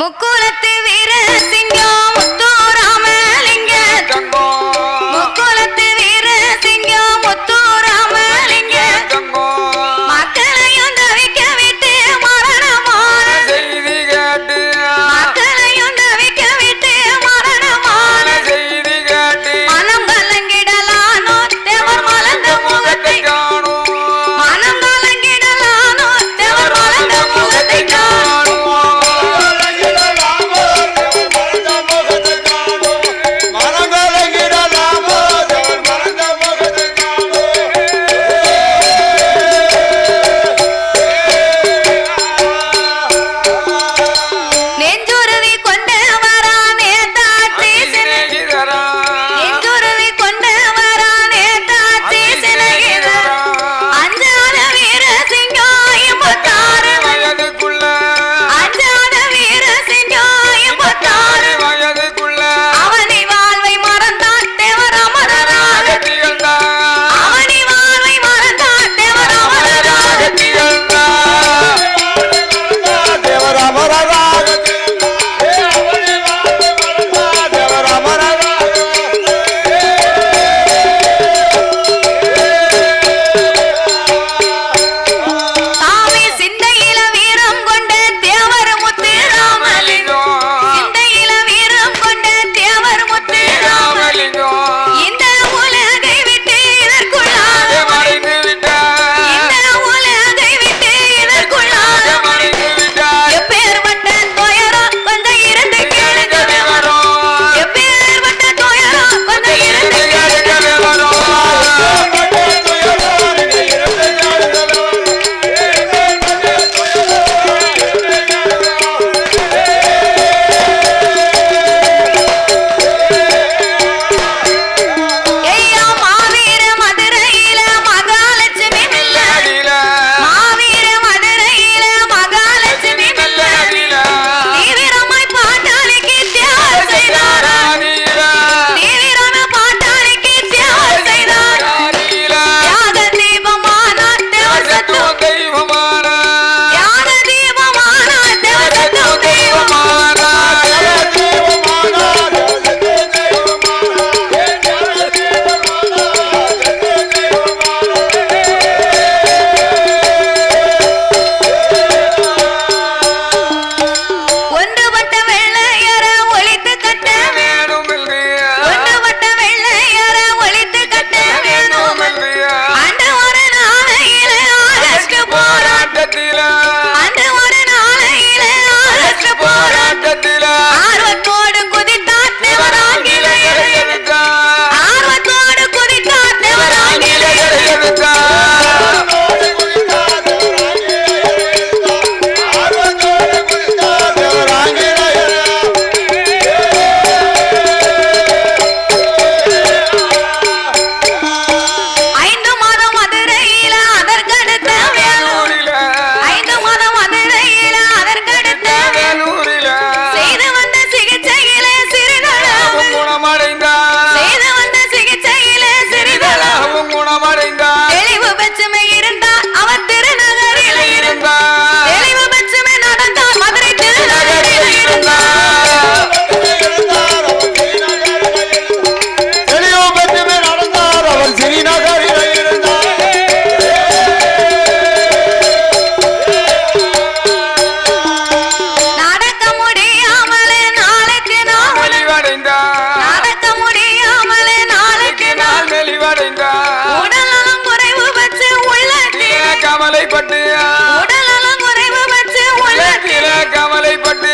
முக்குலத்து வீர சிங்கம் முத்துராமலிங்க. கவலைப்பட்டு உடல்நலம் குறைவு வச்சு உள்ளத்தில் கவலைப்பட்டு